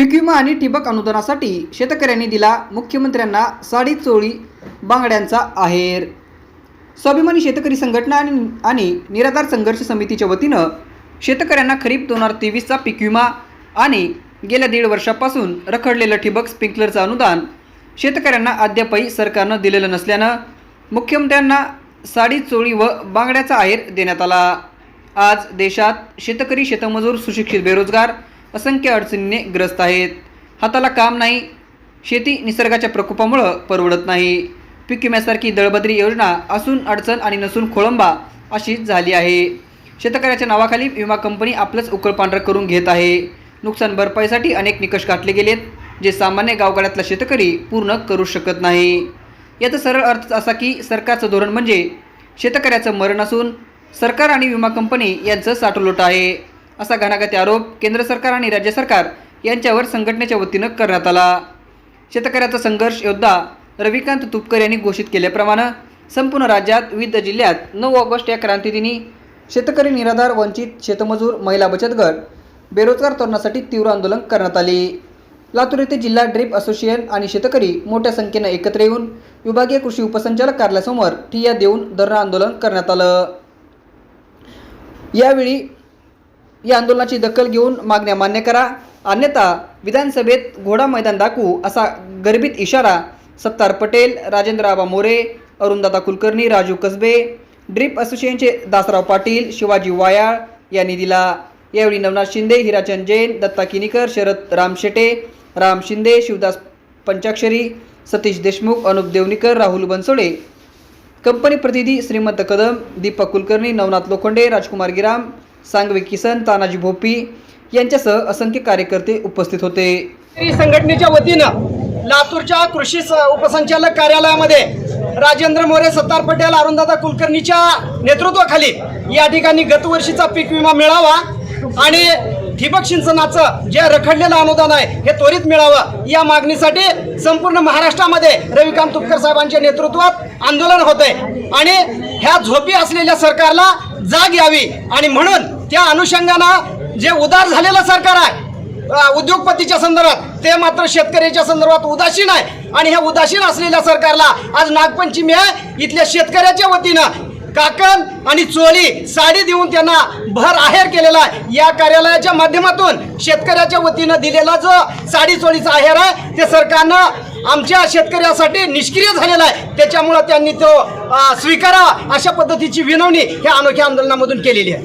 पीक विमा आणि ठिबक अनुदानासाठी शेतकऱ्यांनी दिला मुख्यमंत्र्यांना साडी चोळी बांगड्यांचा आहेर. स्वाभिमानी शेतकरी संघटना आणि आणि निराधार संघर्ष समितीच्या वतीनं शेतकऱ्यांना खरीप दोन हजार तेवीसचा पीक विमा आणि गेल्या दीड वर्षापासून रखडलेलं ठिबक स्प्रिंकलरचं अनुदान शेतकऱ्यांना अद्यापही सरकारनं दिलेलं नसल्यानं मुख्यमंत्र्यांना साडी चोळी व बांगड्याचा आहेर देण्यात आला. आज देशात शेतकरी शेतमजूर सुशिक्षित बेरोजगार असंख्य अडचणीने ग्रस्त आहेत. हाताला काम नाही शेती निसर्गाच्या प्रकोपामुळं परवडत नाही. पीक विम्यासारखी दळबद्री योजना असून अडचण आणि नसून खोळंबा अशीच झाली आहे. शेतकऱ्याच्या नावाखाली विमा कंपनी आपलंच उकळपांढरं करून घेत आहे. नुकसान भरपाईसाठी अनेक निकष गाठले गेलेत जे सामान्य गावगाड्यातला शेतकरी पूर्ण करू शकत नाही. याचा सरळ अर्थ असा की सरकारचं धोरण म्हणजे शेतकऱ्याचं मरण असून सरकार आणि विमा कंपनी यांचं साठोलोट आहे. असा घणाघाती आरोप केंद्र सरकार आणि राज्य सरकार यांच्यावर संघटनेच्या वतीनं करण्यात आला. शेतकऱ्याचा संघर्ष योद्धा रविकांत तुपकर यांनी घोषित केल्याप्रमाणे संपूर्ण राज्यात विविध जिल्ह्यात नऊ ऑगस्ट या क्रांतीदिनी शेतकरी निराधार वंचित शेतमजूर महिला बचत गट बेरोजगार तरुणासाठी तीव्र आंदोलन करण्यात आले. लातूर येथे जिल्हा ड्रीप असोसिएशन आणि शेतकरी मोठ्या संख्येनं एकत्र येऊन विभागीय कृषी उपसंचालक कार्यालयासमोर ठिय्या देऊन धरणं आंदोलन करण्यात आलं. यावेळी या आंदोलनाची दखल घेऊन मागण्या मान्य करा. अन्यथा विधानसभेत घोडा मैदान दाखवू असा गर्भित इशारा सत्तार पटेल राजेंद्र आबा मोरे अरुणदादा कुलकर्णी राजू कसबे ड्रीप असोसिएशनचे दासराव पाटील शिवाजी वायाळ यांनी दिला. यावेळी नवनाथ शिंदे हिराचंद जैन दत्ता किनीकर शरद राम शेटे राम शिंदे शिवदास पंचाक्षरी सतीश देशमुख अनुप देवनीकर राहुल बनसोडे. कंपनी प्रतिनिधी श्रीमंत कदम दीपक कुलकर्णी नवनाथ लोखंडे राजकुमार गिराम सांगवे किसन तानाजी भोपी यांच्यासह असंख्य कार्यकर्ते उपस्थित होते. संघटनेच्या वतीनं लातूरच्या कृषी स- उपसंचालक कार्यालयामध्ये राजेंद्र मोरे सत्तार पटेल अरुणदादा कुलकर्णीच्या नेतृत्वाखाली या ठिकाणी गतवर्षीचा पीक विमा मिळावा आणि ठिबक सिंचनाचं जे रखडलेलं अनुदान आहे हे त्वरित मिळावं. या मागणीसाठी संपूर्ण महाराष्ट्रामध्ये रविकांत तुपकर साहेबांच्या नेतृत्वात आंदोलन होत आहे आणि ह्या झोपी असलेल्या सरकारला जाग यावी. आणि म्हणून त्या अनुषंगानं जे उदार झालेलं सरकार आहे उद्योगपतीच्या संदर्भात ते मात्र शेतकऱ्याच्या संदर्भात उदासीन आहे. आणि ह्या उदासीन असलेल्या सरकारला आज नागपंचमी आहे. इथल्या शेतकऱ्याच्या वतीनं काकण आणि चोळी साडी देऊन त्यांना भर आहेर केलेला आहे. या कार्यालयाच्या माध्यमातून शेतकऱ्याच्या वतीनं दिलेला जो साडी चोळीचा आहेर आहे ते सरकारनं आमच्या शेतकऱ्यासाठी निष्क्रिय झालेला आहे. त्याच्यामुळं त्यांनी तो स्वीकारा अशा पद्धतीची विनवणी ह्या अनोख्या आंदोलनामधून केलेली आहे.